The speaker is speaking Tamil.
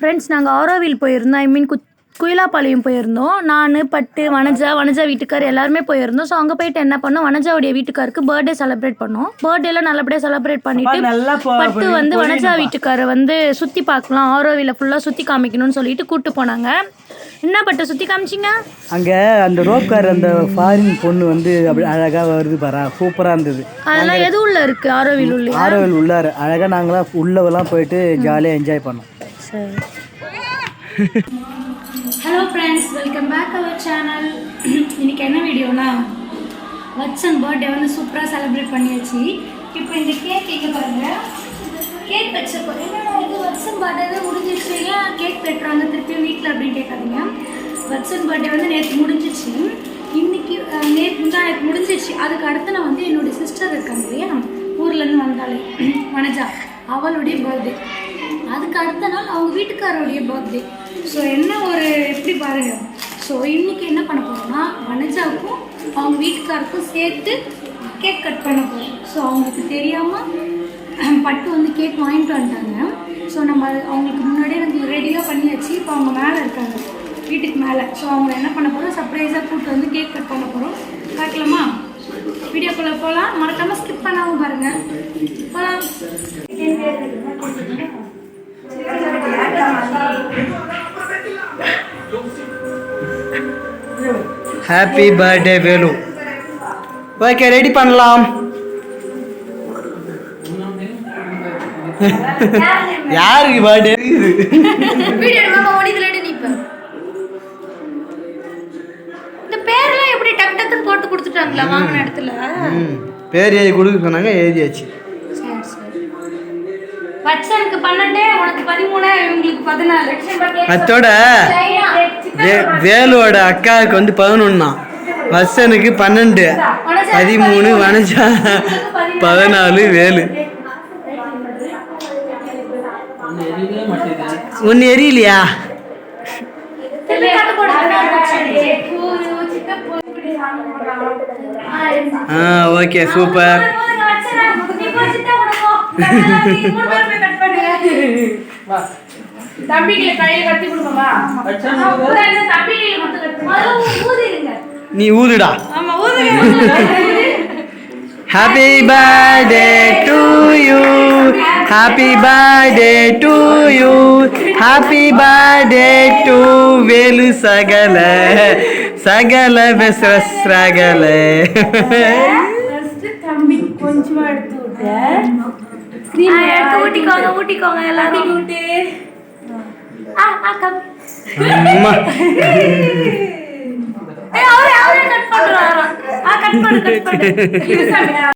ஃப்ரெண்ட்ஸ் நாங்கள் ஆரோவில் போயிருந்தோம். ஐ மீன் கு குயிலாப்பாளையம் போயிருந்தோம். நான் பட்டு வனஜா வனஜா வீட்டுக்கார் எல்லாருமே போயிருந்தோம். ஸோ அங்கே போயிட்டு என்ன பண்ணோம்? வனஜாவுடைய வீட்டுக்காருக்கு பர்த்டே செலிப்ரேட் பண்ணோம். பர்த்டேலாம் நல்லபடியாக செலிப்ரேட் பண்ணிட்டு பட்டு வந்து வனஜா வீட்டுக்காரை வந்து சுற்றி பார்க்கலாம். ஆரோவில ஃபுல்லாக சுற்றி காமிக்கணும்னு சொல்லிட்டு கூப்பிட்டு போனாங்க. என்ன பட்டு சுற்றி காமிச்சிங்க? அங்கே அந்த ரோப்கார் அந்த ஃபாரின் பொண்ணு வந்து அப்படி அழகாக வருது பாரா. சூப்பராக இருந்தது. அதெல்லாம் எது உள்ள இருக்குது ஆரோவில் உள்ள ஆரோவில் உள்ளார். அழகாக நாங்களாம் உள்ளவெல்லாம் போயிட்டு ஜாலியாக என்ஜாய் பண்ணோம். Sir. Hello friends welcome back our channel இன்னைக்கு என்ன வீடியோனா வட்சன் பர்த்டே வந்து சூப்பராக செலிப்ரேட் பண்ணியாச்சு. இப்போ இந்த கேக் எங்கே பாருங்க. கேக் வச்சப்போ என்னடா இது? வட்சன் பர்த்டே தான் முடிஞ்சிச்சு ஏன் கேக் வெட்டுறாங்க? திருப்பியும் வீட்டில் அப்படின்னு கேட்காதீங்க. வட்சன் பர்த்டே வந்து நேற்று முடிஞ்சிச்சு இன்னைக்கு நேற்று தான் எனக்கு முடிஞ்சிச்சு அதுக்கு அடுத்து நான் வந்து என்னுடைய சிஸ்டர் இருக்காங்க இல்லையா? ஊர்லேருந்து வந்தாலே வனஜா அவளுடைய பர்த்டே அதுக்கு அடுத்த நாள் அவங்க வீட்டுக்காரோடைய பர்த்டே ஸோ என்ன ஒரு எப்படி பாருங்க. ஸோ இன்னைக்கு என்ன பண்ண போகிறோம்னா வனஜாவுக்கும் அவங்க வீட்டுக்காருக்கும் சேர்த்து கேக் கட் பண்ண போகிறோம் ஸோ அவங்களுக்கு தெரியாமல் பட்டு வந்து கேக் வாங்கிட்டு வந்துட்டாங்க. ஸோ நம்ம அவங்களுக்கு முன்னாடியே வந்து ரெடியாக பண்ணியாச்சு இப்போ அவங்க மேலே இருக்காங்க. வீட்டுக்கு மேலே. ஸோ அவங்க என்ன பண்ண போகிறோம் சர்ப்ரைஸாக கூப்பிட்டு வந்து கேக் கட் பண்ண போகிறோம் பார்க்கலாமா? வீடியோக்குள்ளே போகலாம் மறக்காமல் ஸ்கிப் பண்ணாமல் பாருங்கள் போகலாம் happy birthday Velu okay ready பண்ணலாம். யாருக்கு பர்த்டே பேர் எழுதி கொடுக்க சொன்னாங்க எழுதியாச்சு. பச்சனுக்கு பன்னெண்டு உனக்கு பதிமூணு இவங்களுக்கு பதினாலு. அத்தோட வே- வேலுவோட அக்காவுக்கு வந்து பதினொன்னா. வசனுக்கு பன்னெண்டு. பதிமூணு வனஜா பதினாலு வேலு. ஒன்று எரியலையா? ஆ ஓகே சூப்பர். தம்பிகளை கையில கட்டி கொடுக்கமா தம்பிகளை மட்டும் கட்டி ஊதிருங்க நீ ஊதுடா. ஆமா ஊதிருங்க happy birthday to you happy birthday to you happy birthday to Velu சகல சகல சகல தம்பி கொஞ்சமா எடுத்து விட்டேன் எடுத்து ஊட்டிக்கோங்க ஊட்டிக்கோங்க எல்லாரும். ஊட்டி ஆ ஆ கம். அம்மா. ஏய் அவரே அவரே கட் பண்றாராம் ஆ கட் பண்ணு கட் பண்ணு.